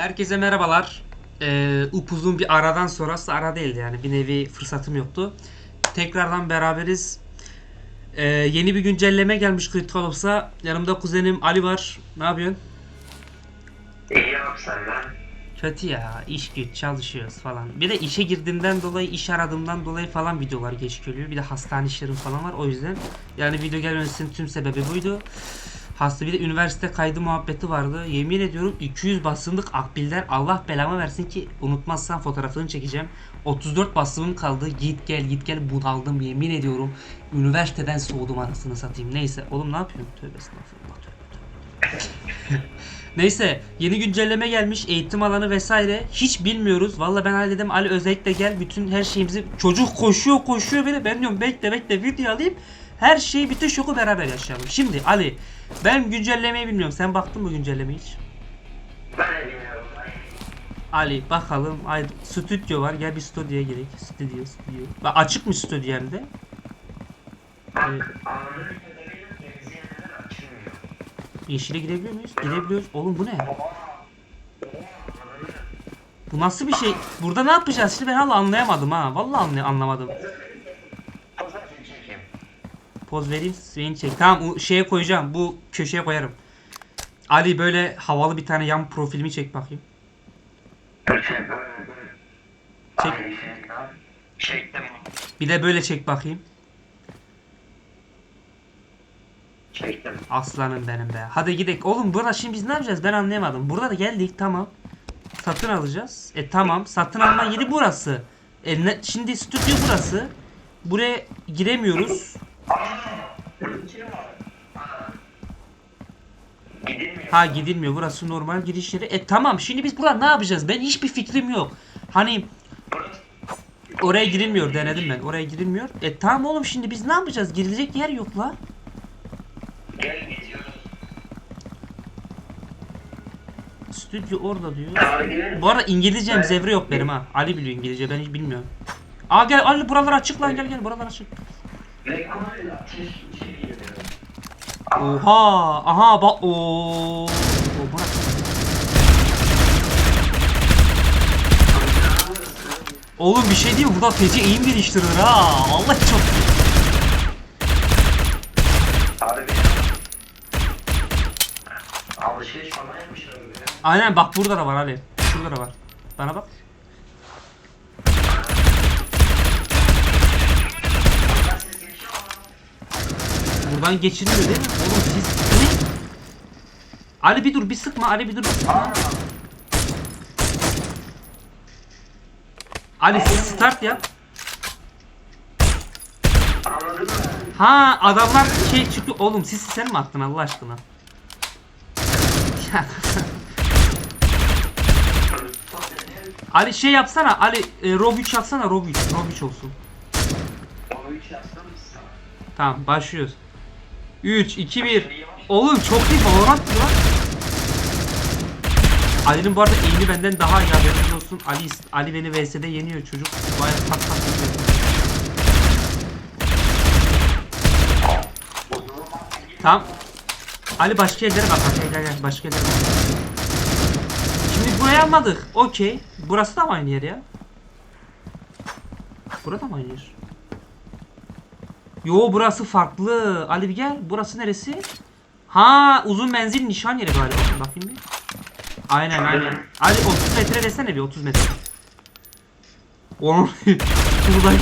Herkese merhabalar. Ee, upuzun bir aradan sonra aslında ara değildi yani bir nevi fırsatım yoktu. Tekrardan beraberiz. Ee, yeni bir güncelleme gelmiş Critical Ops'a. Yanımda kuzenim Ali var. Ne yapıyorsun? İyi abi senden. Kötü ya. iş güç çalışıyoruz falan. Bir de işe girdiğimden dolayı iş aradığımdan dolayı falan videolar geç geliyor. Bir de hastane işlerim falan var o yüzden. Yani video gelmemesinin tüm sebebi buydu. Hasta bir de üniversite kaydı muhabbeti vardı. Yemin ediyorum 200 basımlık akbiller Allah belamı versin ki unutmazsam fotoğrafını çekeceğim. 34 basımım kaldı. Git gel git gel bunaldım yemin ediyorum. Üniversiteden soğudum anasını satayım. Neyse oğlum ne yapıyorsun? Tövbe estağfurullah. Tövbe tövbe. Neyse yeni güncelleme gelmiş eğitim alanı vesaire hiç bilmiyoruz. Valla ben halledim Ali özellikle gel bütün her şeyimizi çocuk koşuyor koşuyor böyle ben diyorum bekle bekle video alayım. Her şeyi bütün şoku beraber yaşayalım. Şimdi Ali ben güncellemeyi bilmiyorum. Sen baktın mı güncellemeye hiç? Ben de bilmiyorum. Ali bakalım. Ay, stüdyo var. Gel bir stüdyoya girek. Stüdyo, stüdyo. Bak açık mı stüdyo hem de? Evet. Yeşile girebiliyor muyuz? Girebiliyoruz. Oğlum bu ne? Bu nasıl bir şey? Burada ne yapacağız? Şimdi ben hala anlayamadım ha. Vallahi anlay anlamadım. Poz vereyim, seni çek. Tamam, o şeye koyacağım. Bu köşeye koyarım. Ali böyle havalı bir tane yan profilimi çek bakayım. Çek. Çektim. Bir de böyle çek bakayım. Çektim. Aslanım benim be. Hadi gidelim. Oğlum burada şimdi biz ne yapacağız? Ben anlayamadım. Burada da geldik tamam. Satın alacağız. E tamam. Satın alma yeri burası. E ne- şimdi stüdyo burası. Buraya giremiyoruz. Ha gidilmiyor. Burası normal giriş yeri. E tamam. Şimdi biz burada ne yapacağız? Ben hiçbir fikrim yok. Hani oraya girilmiyor denedim ben. Oraya girilmiyor. E tamam oğlum şimdi biz ne yapacağız? Girilecek yer yok la. Gel. Stüdyo orada diyor. Bu arada İngilizcem zevre yok benim ha. Ali biliyor İngilizce ben hiç bilmiyorum. Aa gel Ali buralar açık lan gel gel buralar açık. Oha aha bak. O bırak. Oğlum bir şey değil mi? Burada feci eğim geliştirir ha. Allah çok. Aynen bak burada da var Ali. Şurada da var. Bana bak. Buradan ses geçiyor ama. Buradan geçilmiyor değil mi? Oğlum siz ne? Ali bir dur bir sıkma Ali bir dur bir sıkma. Ali start yap. Ha adamlar şey çıktı. Oğlum siz sen mi attın Allah aşkına? Ali şey yapsana. Ali e, Rob 3 yapsana Rob 3. Rob 3 olsun. Hiç yazsana mısın? Tamam başlıyoruz. 3 2 1. Oğlum çok iyi Valorant lan. Ali'nin bu arada eğimi benden daha iyi haberiniz olsun. Ali Ali beni VS'de yeniyor çocuk. Bayağı tak tak yapıyor. Tamam. Ali başka yerlere bak. Gel gel gel başka yerlere bak. Şimdi burayı almadık. Okey. Burası da mı aynı yer ya? Burada mı aynı yer? Yo burası farklı. Ali bir gel. Burası neresi? Ha uzun menzil nişan yeri galiba. Bakayım bir. Aynen aynen. Ali 30 metre desene bir 30 metre. Oğlum buradan.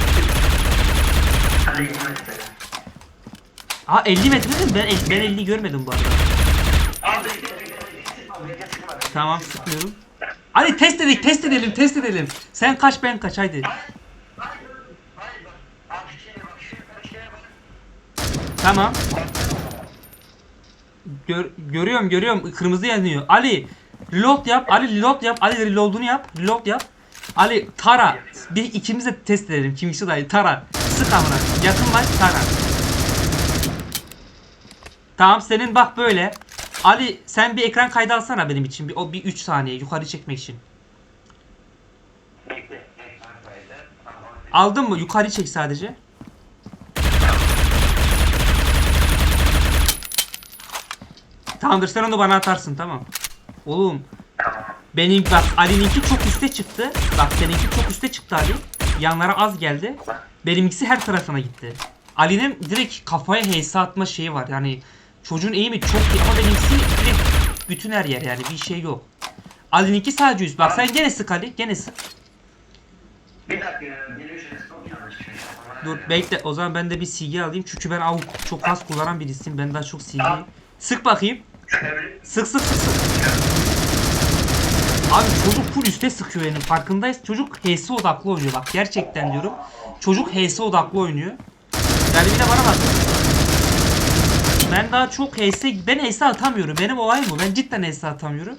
Ha 50 metre mi? Ben, ben 50 görmedim bu arada. Tamam sıkmıyorum. Ali test edelim test edelim test edelim. Sen kaç ben kaç haydi. Hayır hayır bak. Abi şeye bak şuraya şeye bak. Tamam. Gör, görüyorum görüyorum kırmızı yanıyor. Ali reload yap. Ali reload yap. Ali reload'unu yap. Reload yap. Ali tara. Bir ikimiz de test edelim. Kimisi dayı tara. Sık amına. Yakınlaş tara. Tamam senin bak böyle. Ali sen bir ekran kaydı alsana benim için. Bir, o bir 3 saniye yukarı çekmek için. Aldın mı? Yukarı çek sadece. Tamamdır sen onu bana atarsın tamam. Oğlum. Benim bak Ali'ninki çok üste çıktı. Bak seninki çok üste çıktı Ali. Yanlara az geldi. Benimkisi her tarafına gitti. Ali'nin direkt kafaya HS atma şeyi var. Yani çocuğun eğimi çok iyi ama benimkisi direkt bütün her yer yani bir şey yok. Ali'ninki sadece üst. Bak sen gene sık Ali. Gene sık. Bir dakika şey. Dur bekle. O zaman ben de bir CG alayım. Çünkü ben AUK çok az kullanan birisiyim. Ben daha çok CG. Sık bakayım. Sık sık sık sık. Abi çocuk full üste sıkıyor yani farkındayız. Çocuk HS odaklı oynuyor bak gerçekten diyorum. Çocuk HS odaklı oynuyor. Yani bir de bana bak. Ben daha çok HS, ben HS atamıyorum. Benim olayım bu. Ben cidden HS atamıyorum.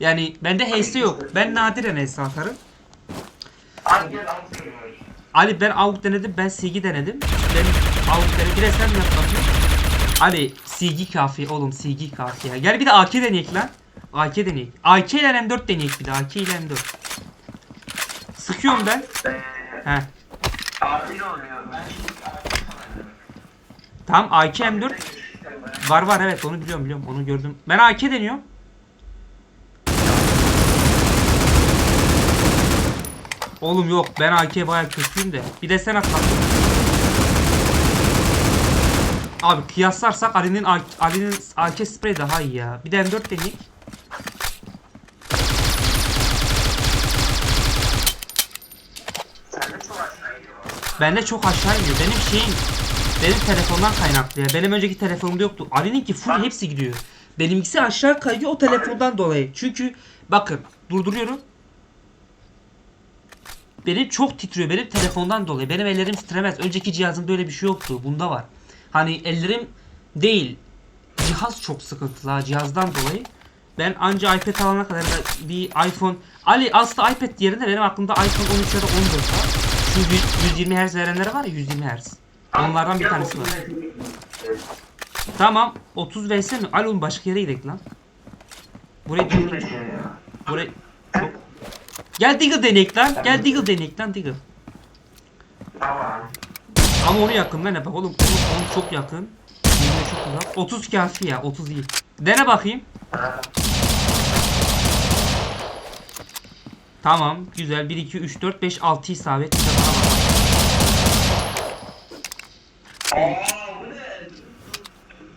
Yani bende HS yok. Ben nadiren HS atarım. Ali ben AUK denedim, ben CG denedim. Ben AUK denedim. Bir de sen yap bakayım. Ali CG kafi oğlum CG kafi ya. Gel bir de AK deneyek lan. AK deneyek. AK ile M4 deneyek bir de. AK ile M4. Sıkıyorum ben. He. Tamam AK M4 var var evet onu biliyorum biliyorum onu gördüm. Ben AK deniyorum. Oğlum yok ben AK bayağı kötüyüm de. Bir de sen at bakalım. Abi kıyaslarsak Ali'nin Ali'nin AK sprey daha iyi ya. Bir de M4 deneyek. Sen de çok aşağı gidiyorsun. Bende çok aşağı iniyor. Benim şeyim benim telefondan kaynaklı ya. Benim önceki telefonumda yoktu. Ali'ninki full hepsi gidiyor. Benimkisi aşağı kayıyor o telefondan dolayı. Çünkü bakın durduruyorum. Benim çok titriyor. Benim telefondan dolayı. Benim ellerim titremez. Önceki cihazımda öyle bir şey yoktu. Bunda var. Hani ellerim değil. Cihaz çok sıkıntılı ha, cihazdan dolayı. Ben anca iPad alana kadar da bir iPhone... Ali aslında iPad yerine benim aklımda iPhone 13 ya da 14 var. Şu 100 120 Hz verenlere var ya 120 Hz. Onlardan bir tanesi var. Tamam 30 vs mi? Ali oğlum başka yere gidelim lan. Buraya ya. buraya çok... Gel Diggle deneyek lan. Gel Diggle deneyek lan Diggle. Tamam. Ama onu yakından yap. Oğlum onu, çok yakın. Birbirine çok uzak. 30 kafi ya 30 iyi. Dene bakayım. Tamam güzel 1 2 3 4 5 6 isabet. Bir bak.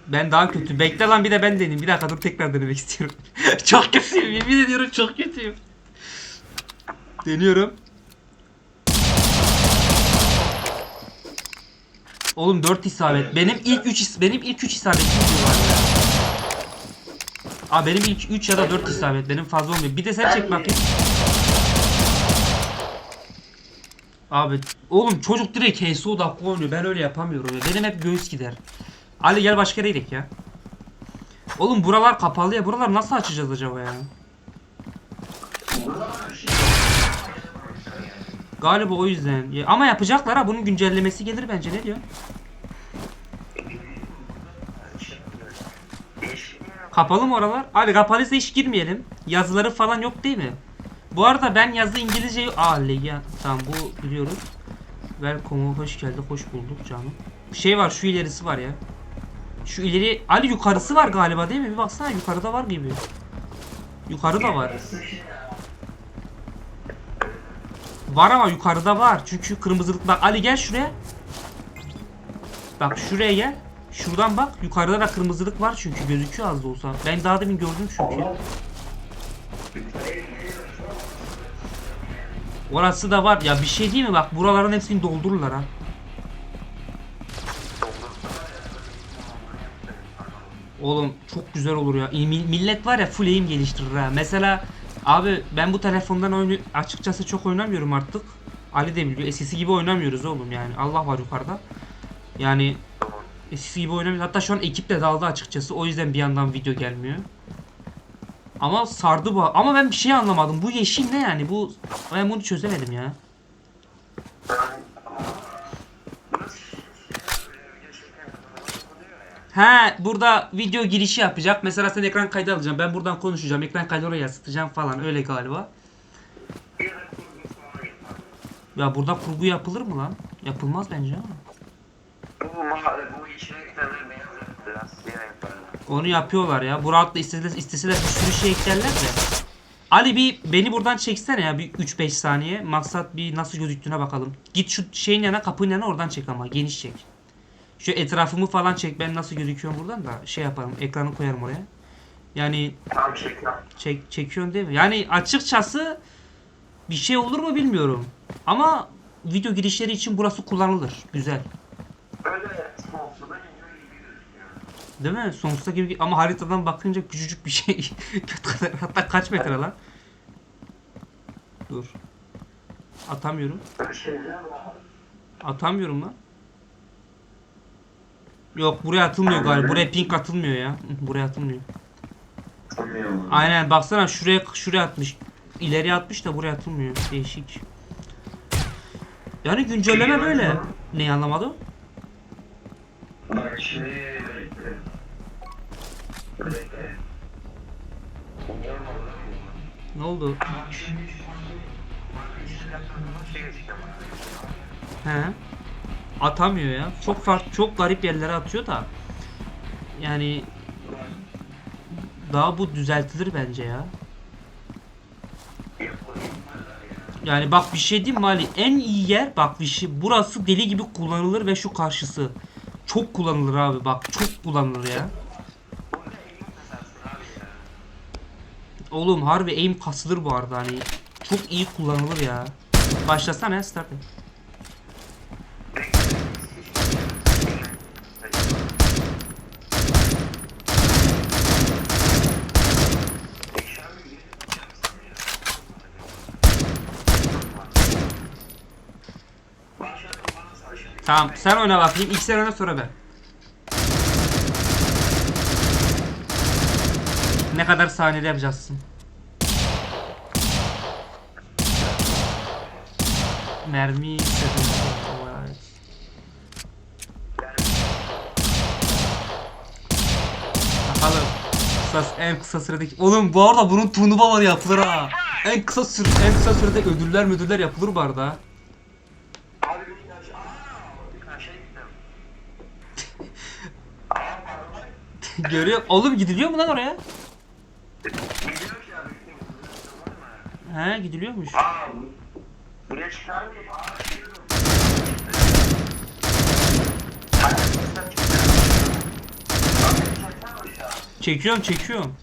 Ben daha kötü. Bekle lan bir de ben deneyeyim. Bir dakika dur tekrar denemek istiyorum. çok kötüyüm yemin ediyorum çok kötüyüm. Deniyorum. Oğlum 4 isabet. Benim ilk 3 benim ilk 3 isabetim ya. Aa benim ilk 3 ya da 4 isabet. Benim fazla olmuyor. Bir de sen çek bakayım. Abi oğlum çocuk direkt HS odaklı oynuyor. Ben öyle yapamıyorum ya. Benim hep göğüs gider. Ali gel başka yere gidelim ya. Oğlum buralar kapalı ya. Buralar nasıl açacağız acaba ya? Galiba o yüzden. Ama yapacaklar ha. Bunun güncellemesi gelir bence. Ne diyor? Kapalı mı oralar? Abi kapalıysa hiç girmeyelim. Yazıları falan yok değil mi? Bu arada ben yazı İngilizce... Aa Lega. Tamam bu biliyoruz. Welcome hoş geldi. Hoş bulduk canım. Şey var şu ilerisi var ya. Şu ileri... Ali yukarısı var galiba değil mi? Bir baksana yukarıda var gibi. Yukarıda var. Var ama yukarıda var. Çünkü kırmızılık bak Ali gel şuraya. Bak şuraya gel. Şuradan bak. Yukarıda da kırmızılık var çünkü gözüküyor az da olsa. Ben daha demin gördüm çünkü. Orası da var. Ya bir şey değil mi bak buraların hepsini doldururlar ha. Oğlum çok güzel olur ya. Millet var ya full aim geliştirir ha. Mesela abi ben bu telefondan oyunu açıkçası çok oynamıyorum artık. Ali de biliyor. Eskisi gibi oynamıyoruz oğlum yani. Allah var yukarıda. Yani eskisi gibi oynamıyoruz. Hatta şu an ekip de daldı açıkçası. O yüzden bir yandan video gelmiyor. Ama sardı bu. Ama ben bir şey anlamadım. Bu yeşil ne yani? Bu ben bunu çözemedim ya. He burada video girişi yapacak. Mesela sen ekran kaydı alacaksın. Ben buradan konuşacağım. Ekran kaydı oraya yansıtacağım falan. Öyle galiba. Ya burada kurgu yapılır mı lan? Yapılmaz bence ama. Bu mahalle bu. Onu yapıyorlar ya. Bu rahatla isteseler, isteseler bir sürü şey eklerler de. Ali bir beni buradan çeksene ya bir 3-5 saniye. Maksat bir nasıl gözüktüğüne bakalım. Git şu şeyin yanına kapının yanına oradan çek ama geniş çek. Şu etrafımı falan çek ben nasıl gözüküyorum buradan da şey yaparım ekranı koyarım oraya. Yani Tamam çekiyorum. çek çekiyorsun değil mi? Yani açıkçası bir şey olur mu bilmiyorum. Ama video girişleri için burası kullanılır. Güzel. Öyle gibi. Değil mi? Sonsuza gibi ama haritadan bakınca küçücük bir şey. Hatta kaç metre lan? Dur. Atamıyorum. Atamıyorum lan. Yok buraya atılmıyor galiba. Buraya pink atılmıyor ya. Buraya atılmıyor. Tanıyorum. Aynen baksana şuraya şuraya atmış. İleriye atmış da buraya atılmıyor. Değişik. Yani güncelleme böyle. Ne anlamadım? Bak şimdi bekle. Bekle. Bilmiyorum orada mı? Ne oldu? He. Atamıyor ya. Çok farklı, çok garip yerlere atıyor da. Yani daha bu düzeltilir bence ya. Yani bak bir şey diyeyim mi Ali? En iyi yer bak bir şey. Burası deli gibi kullanılır ve şu karşısı. Çok kullanılır abi bak. Çok kullanılır ya. Oğlum harbi aim kasılır bu arada hani. Çok iyi kullanılır ya. Başlasana ya start. Tamam sen oyna bakayım. İlk sen oyna sonra ben. Ne kadar saniyede yapacaksın? Mermi istedim. Bakalım. Kısa, en kısa süredeki... Oğlum bu arada bunun turnuvaları yapılır ha. En kısa süre, en kısa sürede ödüller müdürler yapılır bu arada. Abi bir ilaç. Aaa! Bir şey gittim. Aa paralar. Görüyor. Oğlum gidiliyor mu lan oraya? He gidiliyormuş. Aa bu. Buraya çıkar mıyım? Çekiyorum çekiyorum.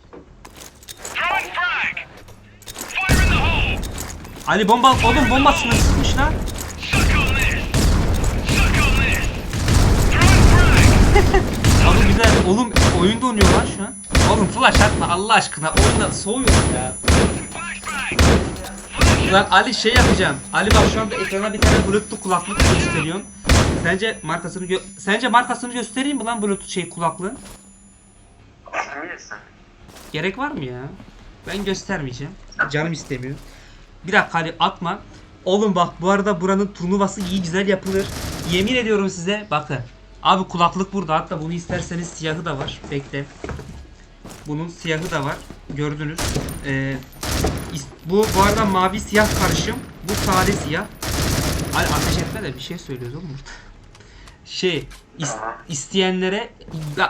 Ali bomba oğlum bomba sınırsızmış lan. Abi güzel. Oğlum oyunda oynuyor lan şu an. Oğlum flash atma Allah aşkına. Oyunda soğuyorum ya. Lan Ali şey yapacağım. Ali bak şu anda ekrana bir tane bluetooth kulaklık gösteriyorum. Sence markasını gö Sence markasını göstereyim mi lan bluetooth şey kulaklığın? Sen bilirsin. Gerek var mı ya? Ben göstermeyeceğim. Canım istemiyor. Bir dakika Ali atma. Oğlum bak bu arada buranın turnuvası iyi güzel yapılır. Yemin ediyorum size bakın. Abi kulaklık burada hatta bunu isterseniz siyahı da var. Bekle. Bunun siyahı da var. Gördünüz. Ee, bu bu arada mavi siyah karışım. Bu sade siyah. Ali ateş etme de bir şey söylüyoruz oğlum burada. Şey is- isteyenlere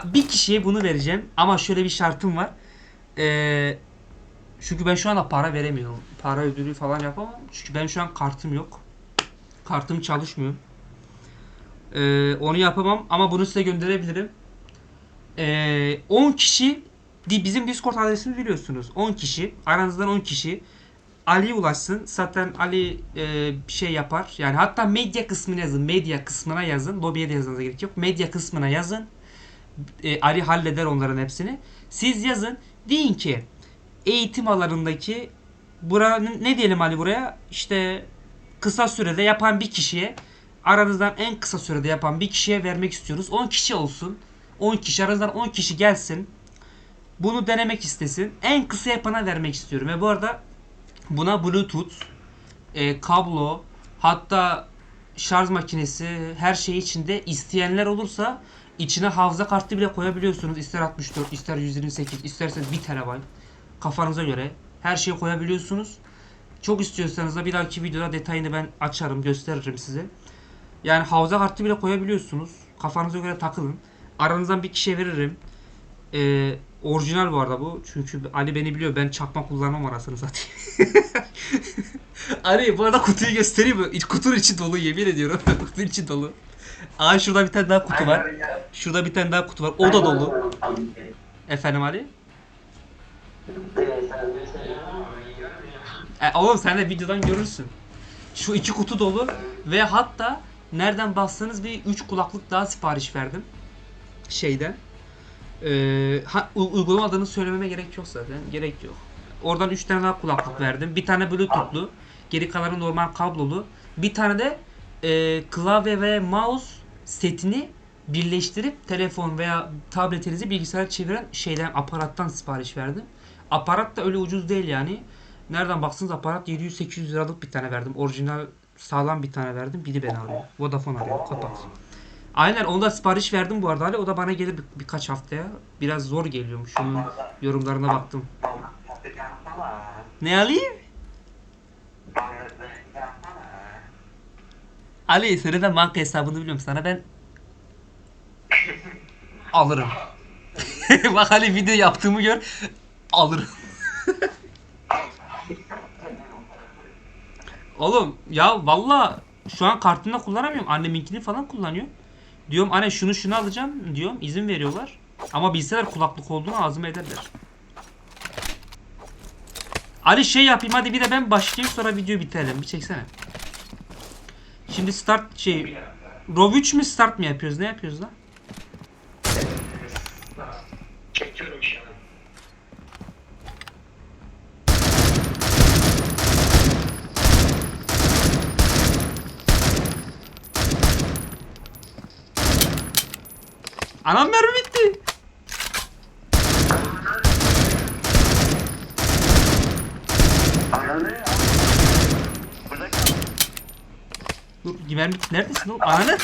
bir kişiye bunu vereceğim ama şöyle bir şartım var. Ee, çünkü ben şu anda para veremiyorum. Para ödülü falan yapamam. Çünkü ben şu an kartım yok. Kartım çalışmıyor. Ee, onu yapamam ama bunu size gönderebilirim. Ee, 10 kişi bizim Discord adresimizi biliyorsunuz. 10 kişi aranızdan 10 kişi Ali'ye ulaşsın. Zaten Ali e, bir şey yapar. Yani hatta medya kısmına yazın. Medya kısmına yazın. Lobiye de yazmanıza gerek yok. Medya kısmına yazın. E, Ali halleder onların hepsini. Siz yazın. Deyin ki eğitim alanındaki buranın ne diyelim Ali buraya? İşte kısa sürede yapan bir kişiye aranızdan en kısa sürede yapan bir kişiye vermek istiyoruz. 10 kişi olsun. 10 kişi aranızdan 10 kişi gelsin. Bunu denemek istesin. En kısa yapana vermek istiyorum. Ve bu arada buna Bluetooth, e, kablo, hatta şarj makinesi, her şey içinde isteyenler olursa içine hafıza kartı bile koyabiliyorsunuz. İster 64, ister 128, isterseniz 1 TB. Kafanıza göre her şeyi koyabiliyorsunuz. Çok istiyorsanız da bir dahaki videoda detayını ben açarım, gösteririm size. Yani hafıza kartı bile koyabiliyorsunuz. Kafanıza göre takılın. Aranızdan bir kişiye veririm. Ee, Orijinal bu arada bu. Çünkü Ali beni biliyor. Ben çakma kullanmam arasını satayım. Ali bu arada kutuyu göstereyim mi? Kutunun içi dolu yemin ediyorum. Kutunun içi dolu. Aa şurada bir tane daha kutu var. Şurada bir tane daha kutu var. O da dolu. Efendim Ali? E, oğlum sen de videodan görürsün. Şu iki kutu dolu ve hatta nereden baksanız bir 3 kulaklık daha sipariş verdim. Şeyden. Ee, ha, uygulama adını söylememe gerek yok zaten. Gerek yok. Oradan 3 tane daha kulaklık verdim. Bir tane bluetoothlu. Geri kalanı normal kablolu. Bir tane de e, klavye ve mouse setini birleştirip telefon veya tabletinizi bilgisayara çeviren şeyden aparattan sipariş verdim. Aparat da öyle ucuz değil yani. Nereden baksanız aparat 700-800 liralık bir tane verdim. Orijinal sağlam bir tane verdim. Biri beni arıyor. Vodafone arıyor. Kapat. Aynen onda sipariş verdim bu arada. Ali. O da bana gelir bir- birkaç haftaya. Biraz zor geliyormuş. Şunun yorumlarına baktım. Ne alayım? Ali senin de banka hesabını biliyorum sana ben alırım. Bak Ali video yaptığımı gör. Alırım. Oğlum ya valla şu an kartımda kullanamıyorum. Anneminkini falan kullanıyor. Diyorum anne şunu şunu alacağım diyorum. izin veriyorlar. Ama bilseler kulaklık olduğunu ağzıma ederler. Ali şey yapayım hadi bir de ben başlayayım sonra video bitirelim. Bir çeksene. Şimdi start şey Rov 3 mü start mı yapıyoruz? Ne yapıyoruz lan? Çekiyorum şu an. Anam mermi bitti. Dur mermi neredesin oğlum? Ananı.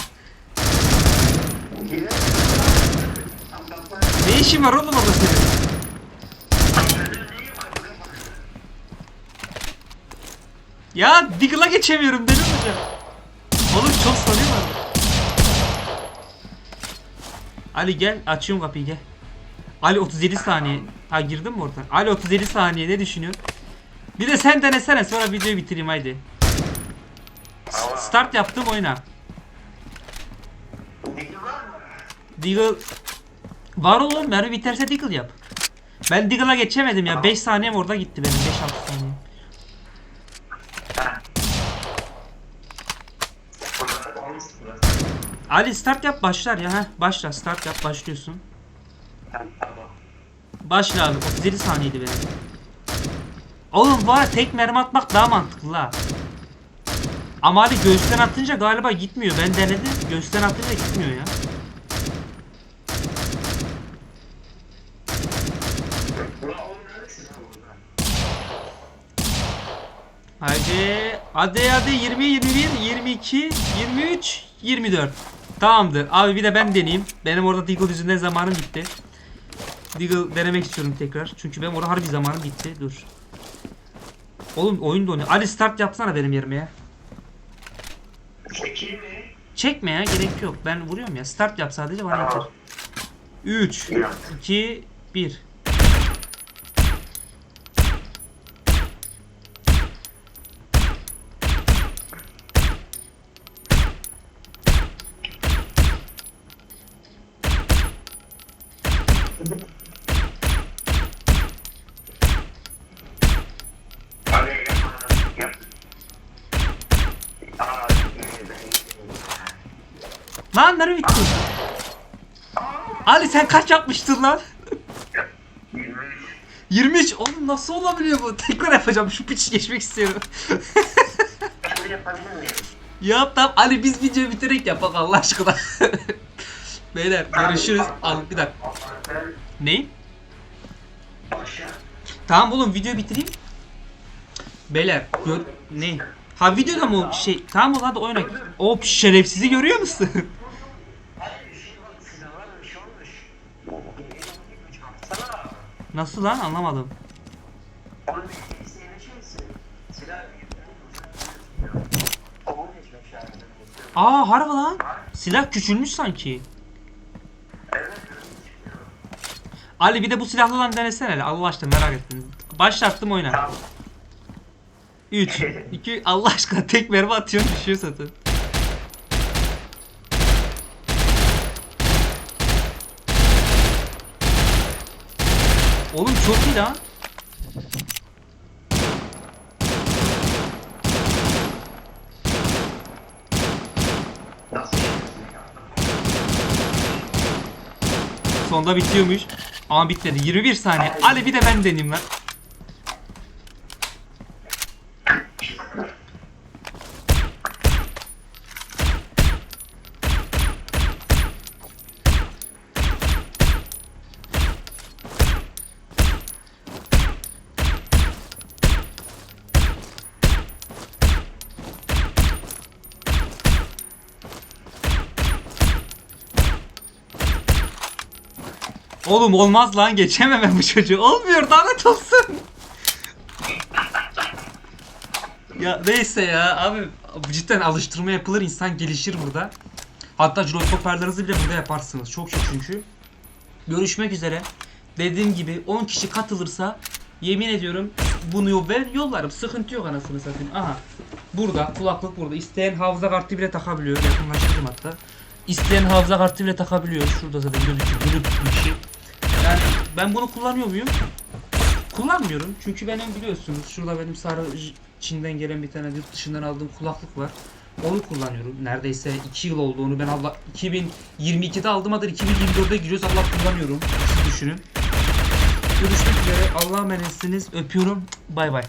Ne işin var oğlum orada senin? Ya Diggle'a geçemiyorum dedim hocam. Oğlum çok sarıyorlar. Ali gel açıyorum kapıyı gel. Ali 37 saniye. Ha girdin mi oradan? Ali 37 saniye ne düşünüyorsun? Bir de sen denesene sonra videoyu bitireyim haydi. Start yaptım oyna. Deagle var oğlum mermi biterse Deagle yap. Ben Deagle'a geçemedim ya 5 saniyem orada gitti benim 5-6 saniye. Burada olmuş burası. Ali start yap başlar ya ha başla start yap başlıyorsun. Başla abi 37 saniyeydi benim. Oğlum arada tek mermi atmak daha mantıklı la. Ama Ali göğüsten atınca galiba gitmiyor. Ben denedim. Göğüsten atınca gitmiyor ya. Haydi. Hadi hadi 20, 21, 22, 23, 24. Tamamdır. Abi bir de ben deneyeyim. Benim orada Deagle yüzünden zamanım gitti. Deagle denemek istiyorum tekrar. Çünkü benim orada harbi zamanım gitti. Dur. Oğlum oyun donuyor. Ali start yapsana benim yerime ya. Çekeyim mi? Çekme ya gerek yok. Ben vuruyorum ya. Start yap sadece bana yeter. 3, 2, 1. Hadi yap. Yap. Aa, iyi, ben- Lan nereye bitti? Ali sen kaç yapmıştın lan? 23. 23. Oğlum nasıl olabiliyor bu? Tekrar yapacağım. Şu piç geçmek istiyorum. Yap tamam. Ali biz videoyu bitirerek yapak Allah aşkına. Beyler görüşürüz. Al bir dakika. Ben Ne? başa. Tamam oğlum videoyu bitireyim. Beyler gör ne? Ha videoda mı o şey? Tamam oğlum hadi oyna. O şerefsizi görüyor musun? Hayır bir şey bak silahlar bir şey olmuş. Sana. Nasıl lan anlamadım. Aa harbi lan. Silah küçülmüş sanki. Ali bir de bu silahlı olan denesene hele. Allah aşkına merak ettim. Başlattım. Tamam. 3, 2, Allah aşkına tek mermi atıyorsun düşüyor zaten. Oğlum çok iyi lan. Sonda bitiyormuş. Ama bitmedi. 21 saniye. Ali bir de ben deneyeyim lan. Oğlum olmaz lan geçemem ben bu çocuğu. Olmuyor lanet olsun. ya neyse ya abi cidden alıştırma yapılır insan gelişir burada. Hatta jiroskoperlerinizi bile burada yaparsınız. Çok çok çünkü. Görüşmek üzere. Dediğim gibi 10 kişi katılırsa yemin ediyorum bunu ben yollarım. Sıkıntı yok anasını satayım. Aha. Burada kulaklık burada. İsteyen hafıza kartı bile takabiliyor. Yakınlaştırdım hatta. İsteyen hafıza kartı bile takabiliyor. Şurada zaten gözüküyor. Bluetooth bir şey. Yani ben bunu kullanıyor muyum? Kullanmıyorum. Çünkü benim biliyorsunuz şurada benim sarı Çin'den gelen bir tane yurt dışından aldığım kulaklık var. Onu kullanıyorum. Neredeyse 2 yıl oldu onu ben Allah 2022'de aldım adır 2024'de giriyoruz Allah kullanıyorum. Siz düşünün. Görüşmek üzere. Allah'a emanetsiniz. Öpüyorum. Bay bay.